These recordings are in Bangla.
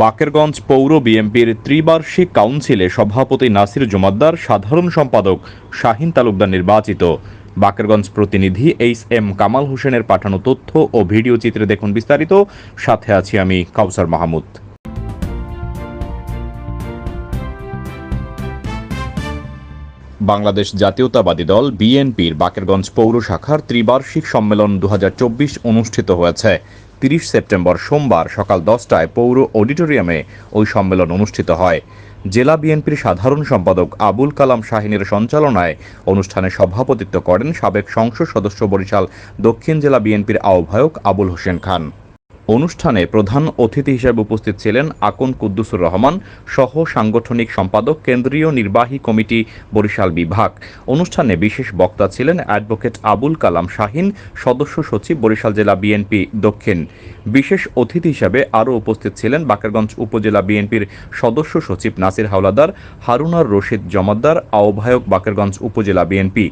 বাকেরগঞ্জ পৌর বিএনপির ত্রিবার্ষিক কাউন্সিলে সভাপতি নাসির জুমাদ্দার, সাধারণ সম্পাদক শাহিন তালুকদার নির্বাচিত। বাকেরগঞ্জ প্রতিনিধি এইচ এম কামাল হোসেনের পাঠানো তথ্য ও ভিডিও চিত্রে দেখুন বিস্তারিত। সাথে আছি আমি কাউসার মাহমুদ। বাংলাদেশ জাতীয়তাবাদী দল বিএনপির বাকেরগঞ্জ পৌর শাখার ত্রিবার্ষিক সম্মেলন দু হাজার চব্বিশ অনুষ্ঠিত হয়েছে। তিরিশ সেপ্টেম্বর সোমবার সকাল দশটায় পৌর অডিটোরিয়ামে ওই সম্মেলন অনুষ্ঠিত হয়। জেলা বিএনপির সাধারণ সম্পাদক আবুল কালাম শাহিনের সঞ্চালনায় অনুষ্ঠানে সভাপতিত্ব করেন সাবেক সংসদ সদস্য বরিশাল দক্ষিণ জেলা বিএনপির আহ্বায়ক আবুল হোসেন খান। অনুষ্ঠানে প্রধান অতিথি হিসেবে উপস্থিত ছিলেন আকন কুদ্দুসুর রহমান, সহ সাংগঠনিক সম্পাদক, কেন্দ্রীয় নির্বাহী কমিটি বরিশাল বিভাগ। অনুষ্ঠানে বিশেষ বক্তা ছিলেন অ্যাডভোকেট আবুল কালাম শাহিন, সদস্য সচিব বরিশাল জেলা বিএনপি দক্ষিণ। বিশেষ অতিথি হিসেবে আরও উপস্থিত ছিলেন বাকেরগঞ্জ উপজেলা বিএনপির সদস্য সচিব নাসির হাওলাদার, হারুনার রশিদ জমাদ্দার, আহ্বায়ক বাকেরগঞ্জ উপজেলা বিএনপি।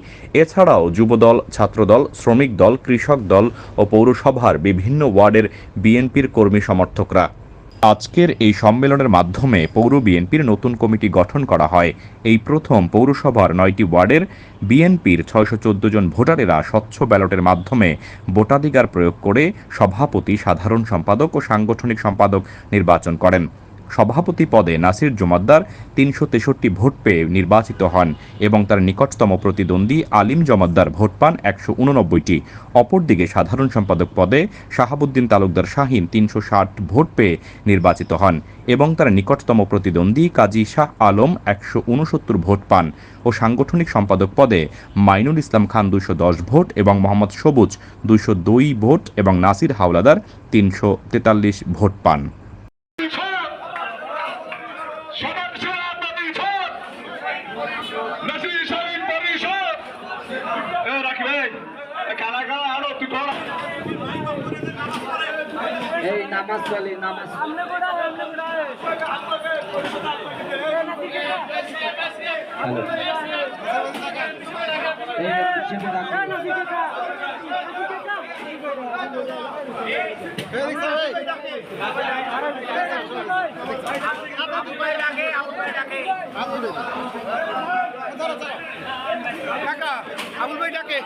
এছাড়াও যুবদল, ছাত্রদল, শ্রমিক দল, কৃষক দল ও পৌরসভার বিভিন্ন ওয়ার্ডের বিএনপির কর্মী সমর্থকরা। আজকের এই সম্মেলনের মাধ্যমে পৌর বিএনপির নতুন কমিটি গঠন করা হয়। এই প্রথম পৌরসভার নয়টি ওয়ার্ডের বিএনপির ছয়শো চোদ্দ জন ভোটারেরা স্বচ্ছ ব্যালটের মাধ্যমে ভোটাধিকার প্রয়োগ করে সভাপতি, সাধারণ সম্পাদক ও সাংগঠনিক সম্পাদক নির্বাচন করেন। সভাপতি পদে নাসির জমাদ্দার তিনশো তেষট্টি ভোট পেয়ে নির্বাচিত হন এবং তার নিকটতম প্রতিদ্বন্দ্বী আলিম জমাদ্দার ভোট পান একশো উননব্বইটি। অপরদিকে সাধারণ সম্পাদক পদে শাহাবুদ্দিন তালুকদার শাহিন তিনশো ষাট ভোট পেয়ে নির্বাচিত হন এবং তার নিকটতম প্রতিদ্বন্দ্বী কাজী শাহ আলম একশো উনসত্তর ভোট পান ও সাংগঠনিক সম্পাদক পদে মাইনুল ইসলাম খান দুইশো দশ ভোট এবং মোহাম্মদ সবুজ দুইশো দুই ভোট এবং নাসির হাওলাদার তিনশো তেতাল্লিশ ভোট পান। নাসির শাহিন পরিষদ রাখি ভাই আরও তুই এই নামাজ চলে নামাজ। আবুল ভাই ডাকে।